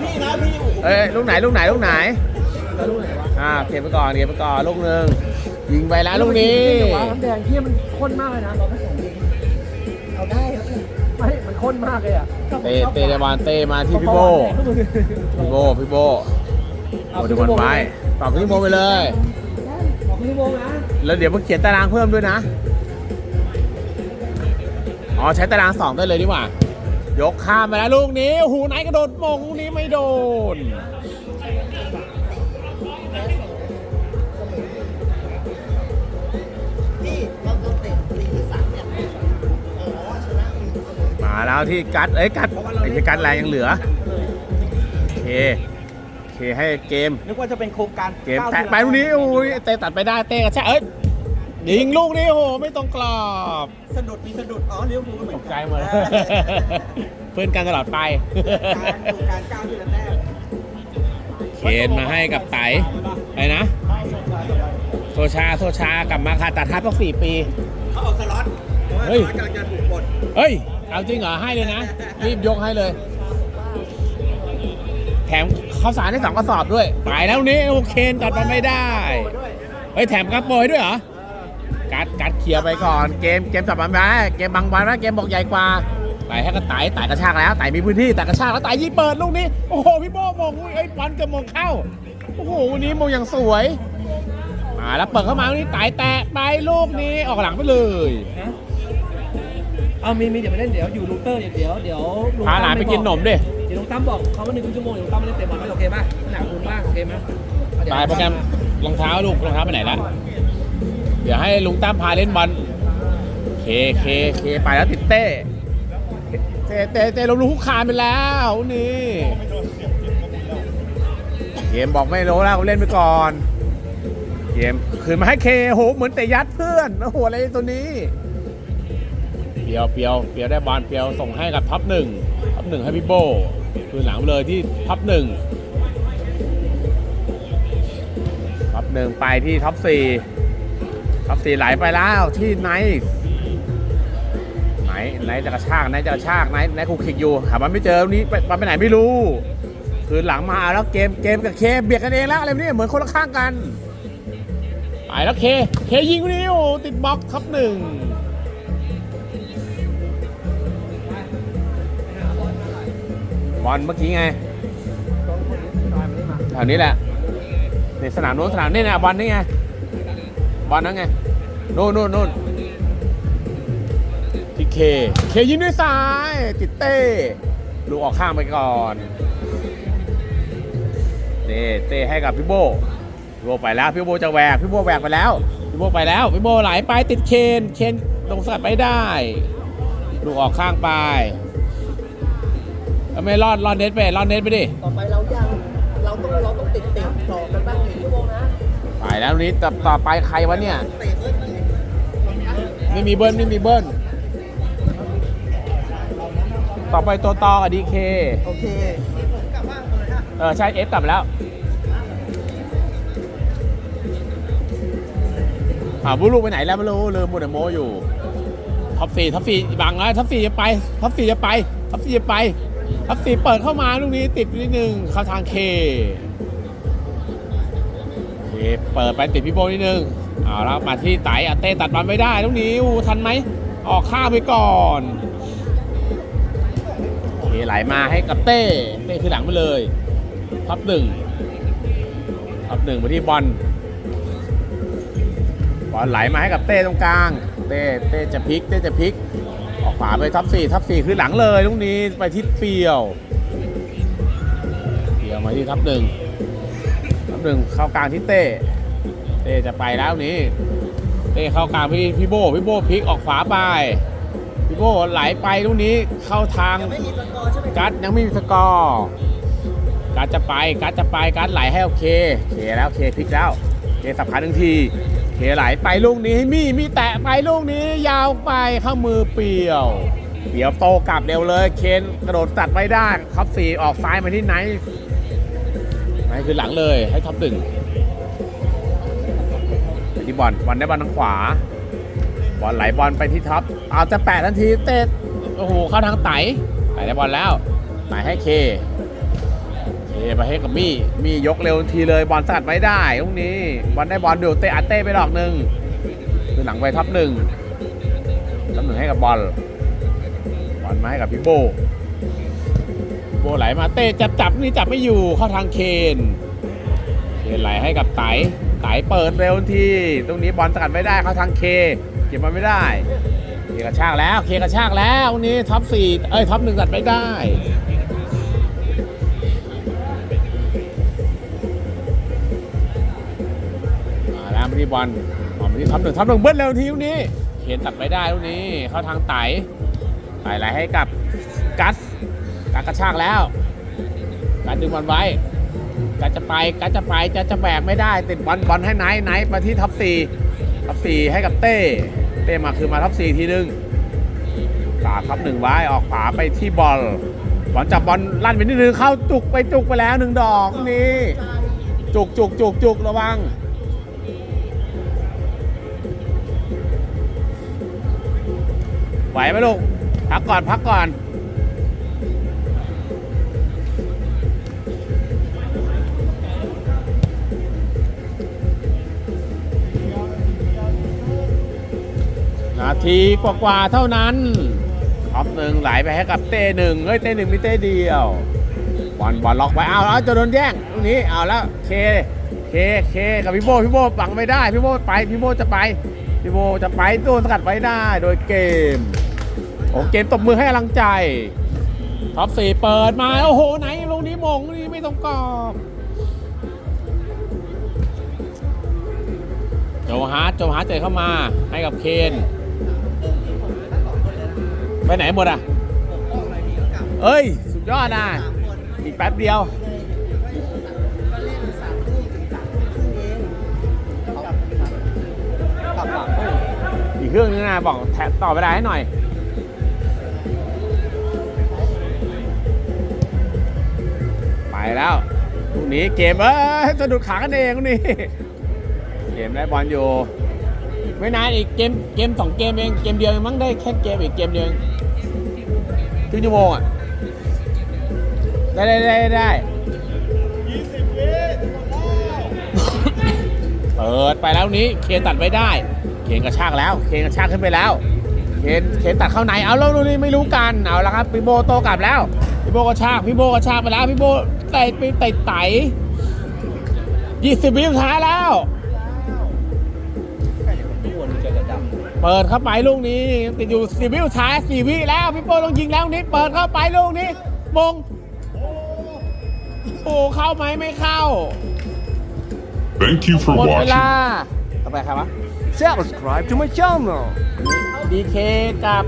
พี่นะพี่โอ้โหเอ้ยลูกไหนลูกไหนลูกไหนแล้วลูกไหนวะอ่าเก็บไปก่อนเก็บไปก่อนลูกหนึ่งยิงไปแล้วลูกนี้แต่ว่าน้ำแดงที่มันข้นมากเลยนะเราผสมเองเอาได้ครับไม่มันข้นมากเลยอะเตะเตะเดบอลเตะมาที่พี่โบพี่โบพี่โบโอ้ดูบอลไม้ตอบพี่โบไปเลยบอกพี่โมงนะแล้วเดี๋ยวมาเขียนตารางเพิ่มด้วยนะอ๋อใช้ตารางสองได้เลยดีกว่า ยกข้ามไปแล้วลูกนี้โอ้โหูไหนกระโดดมงลูกนี้ไม่โดน ที่เราเราเตะสี่หรือสามเนี่ยเออชนะหนึ่งเสมอมาแล้วที่กัดเอ้ยกัดไอ้ที่กัดแรงยังเหลือโอเคโอเคให้เกมนึกว่าจะเป็นโครงการเกมแตะไปลูกนี้โอ้ยเตะตัดไปได้เตะกระชากเอ้ย ยิงลูกนี้โอ้โหไม่ตรงกรอบสะดุดมีสะดุดอ๋อเลี้ยวภูลก็เหมืตอนกกันใจหมดเลยเพื่อนกันตลอดไป การโครงการก้าวทีละแต้มเคนมาให้กับไตไปนะ โซชา โซชากลับมาคาตัดทัพตั้งสี่ปี เขาเอาสล็อตเพราะว่าเฮ้สยล็อตกำลังจะถูกปลดเฮ้ย เอาจริงเหรอ ให้เลยนะ รีบยกให้เลย แถมข้าวสารได้สองกระสอบด้วยไปแล้วนี้โอเคนตัดมาไม่ได้ เฮ้ย แถมกระโปรยด้วยเหรอ กัดกัดเคลียร์ไปก่อน เกมเกมตัดมาไม่ได้เกมบางวันนะเกมบอกใหญ่กว่าไต่ให้กระต่ายไต่กระชากแล้วไต่มีพื้นที่ไต่กระชากแล้วไต่ยิงเปิดลูกนี้โอ้โหพี่โบ้มองอุ้ยเอ้ยบอลเกือบมองเข้าโอ้โหวันนี้มองอย่างสวยมาแล้วเปิดเข้ามาวันนี้ไต่แตะไปลูกนี้ออกหลังไปเลยนะเอามีมีเดี๋ยวไปเล่นเดี๋ยวอยู่ลูเตอร์เดี๋ยวเดี๋ยวเดี๋ยวลุงพาหลานไปกินขนมดิเดี๋ยวลุงตั้มบอกเขาว่าหนึ่งชั่วโมงเดี๋ยวลุงตั้มมาเล่นเตะบอลไม่โอเคป่ะหนักคุณบ้างโอเคไหมเดี๋ยวไปโปรแกรมรองเท้าลูกรองเท้าไปไหนละ เดี๋ยวให้ลุงตั้มพาเล่นบอลเคเคเคไปแล้วติดเต้เต้เต้เต้ลงลูกคุกคานไปแล้วนี่เกมบอกไม่รู้แล้วเล่นไปก่อนเกมคืนมาให้เคโหเหมือนแต่ยัดเพื่อนโอ้โหอะไรตัวนี้เปียวเปียวเปียวได้บอลเปียวส่งให้กับท็อปหนึ่งท็อปหนึ่งให้พี่โบคืนหลังไปเลยที่ท็อปหนึ่งท็อปหนึ่งไปที่ท็อปสี่ ท็อปสี่ไหลไปแล้วที่ไนท์ไหนไหนจะกระชากไหนจะกระชากไหนไหนคุกคิกอยู่หามันไม่เจอวันนี้ไปไปไหนไม่รู้ คืนหลังมาแล้วเกมเกมกับเคเบียดกันเองแล้วอะไรแบบนี้เหมือนคนละข้างกันไปแล้วเคเคยิงคนนี้โอ้ติดบล็อกท็อปหนึ่งบอลเมื่อกี้ไงแถวนี้แหละในสนามโน้นสนามนี่นะบอลนี่ไง บอลนั่นไงนู่นนู่นนู่นที่เค เคยิงด้วยซ้าย ติดเต้ลูกออกข้างไปก่อนเต้เต้ให้กับพี่โบพี่โบไปแล้วพี่โบจะแหวกพี่โบแหวกไปแล้ว พี่โบไปแล้วพี่โบไหลไปติดเคนเคนลงสัตว์ไม่ได้ลูกออกข้างไปไม่รอดรอดเน็ตไปรอดเน็ตไปดิ แล้วนี้ต่อต่อไปใครวะเนี่ยเตะเบิ้ลบ้างเนี่ย ไม่มีเบิ้ลไม่มีเบิ้ลต่อไปตัวต่อกับดีเคโอเคกลับบ้านเลยฮะเออใช่เอฟกลับมาแล้วอ่าบุลูกไปไหนแล้วไม่รู้ลืมบุนโมอยู่ท็อปสี่ท็อปสี่บังแล้วท็อปสี่จะไปท็อปสี่จะไปท็อปสี่จะไปท็อปสี่เปิดเข้ามาลูกนี้ติดนิดนึงเข้าทางเค เปิดไปติดพี่โบนิดนึงเอาแล้วมาที่ไตอ่เต้ตัดบอลไม่ได้ลูกนี้ทันไหมออกข้ามไปก่อนเคไหลมาให้กับเต้เต้คือหลังไปเลยท็อปหนึ่งท็อปหนึ่งมาที่บอลบอลไหลมาให้กับเต้ตรงกลาง เต้เต้จะพลิกเต้จะพลิก ออกขวาไปทับสี่ทับสี่คือหลังเลยลูกนี้ไปที่เปียวเปียวมาที่ทับหนึ่ง หนึ่งเข้ากลางที่เต้ เต้จะไปแล้วนี้ เต้เข้ากลางพี่พี่โบพี่โบพลิกออกขวาไป พี่โบไหลไปลูกนี้เข้าทางยังไม่มีสกอร์ใช่ไหมกัดยังไม่มีสกอร์กัดจะไปกัดจะไปกัดไหลให้โอเคเคแล้วเคพลิกแล้วเคสับขาหนึ่งทีเคไหลไปลูกนี้ให้มี่มีแตะไปลูกนี้ยาวไปเข้ามือเปียวเปียวโตกลับเร็วเลย เคนกระโดดตัดไม่ได้ท็อปสี่ออกซ้ายมาที่ไน ท์ไนท์คือหลังเลยให้ท็อปหนึ่งไปที่บอลบอลได้บอลทางขวา บอลไหลบอลไปที่ท็อปเอาจะแปะทันทีเตะโอ้โหเข้าทางไตไตได้บอลแล้วไตให้เคเคไปให้กับมี่มี่ยกเร็วทีเลยบอลสัดไว้ได้ตรงนี้บอลได้บอลดูเตะอัดเต้ไปดอกหนึ่งคือหลังไปท็อปหนึ่งท็อปหนึ่งให้กับบอลบอลมาให้กับพี่โบ โบไหลมาเต้จับจับนี่จับไม่อยู่เข้าทางเคนเคนไหลให้กับไตไตเปิดเร็วทีตรงนี้บอลสกัดไม่ได้เข้าทางเคเก็บมันไม่ได้เคกระชากแล้วเคกระชากแล้วนี้ท็อปสี่เอ้ยท็อปหนึ่งตัดไม่ได้มาแล้วมาที่บอลบอมาที่ท็อปหนึ่งท็อปหนึ่งเบิ้ลเร็วทีลูกนี้เขียนตัดไปได้ลูกนี้เข้าทางไต่ไต่ไหลให้กับกัส กัสกระชากแล้วกัสดึงบอลไว้กัสจะไปกัสจะไปจะจะแบกไม่ได้ติดบอลบอลให้ไนท์ไนท์มาที่ท็อปสี่ท็อปสี่ให้กับเต้ เต้มาคือมาท็อปสี่ทีนึงสาท็อปหนึ่งไว้ออกขวาไปที่บอลบอลจับบอลลั่นไปนิดนึงเข้าจุกไปจุกไปแล้วหนึ่งดอกนี่จุกจุกจุกจุกระวังไหวไหมลูกพักก่อนพักก่อน ทีกว่าๆเท่านั้นท็อปหนึ่งไหลไปให้กับเต้หนึ่งเฮ้ยเต้หนึ่งมีเต้เดียวบอลบอลล็อกไว้เอาแล้วจะโดนแย่งตรงนี้เอาแล้วเคเคเคกับพี่โบพี่โบปังไม่ได้พี่โบไปพี่โบจะไปพี่โบจะไปโดนสกัดไว้ได้โดยเกมโอ้เกมตบมือให้กำลังใจท็อปสี่เปิดมาโอ้โหไหนลงนี้มงนี่ไม่ต้องกรอบโจฮาร์ดโจฮาร์ดเจอเข้ามาให้กับเคน ไปไหนหมดอะ เอ้ย สุดยอดนะอีกแป๊บเดียว อีกเครื่องนึงนะบอกแถต่อเวลาให้หน่อย ไปแล้วลูกนี้เกมเอ้ยสะดุดขากันเองนี้เกมได้บอลอยู่ ไม่นานอีกเกมเกมสองเกมเอง เกมเดียวมั้งได้แค่เกมอีกเกมเดียว ครึ่งชั่วโมงอะ ได้ได้ได้ได้ยี่สิบวิหมดแล้วเปิดไปแล้วนี้ เคนตัดไว้ได้ เคนกระชากแล้ว เคนกระชากขึ้นไปแล้ว เคนเคนตัดเข้าในเอาแล้วลูกนี้ไม่รู้กัน เอาแล้วครับพี่โบโตกลับแล้วพี่โบกระชากพี่โบกระชากไปแล้วพี่โบไต่ไปไต่ไต่ยี่สิบวิสุดท้ายแล้ว เปิดเข้าไปลูกนี้ ติดอยู่สี่วิสุดท้ายสี่วิแล้วพี่โบต้องยิงแล้วนี้เปิดเข้าไปลูกนี้มงโอ้เข้าไหมไม่เข้า Thank you for หมดเว watching. ลาต่อไปใครวะ subscribe to my channel ดีเคกับ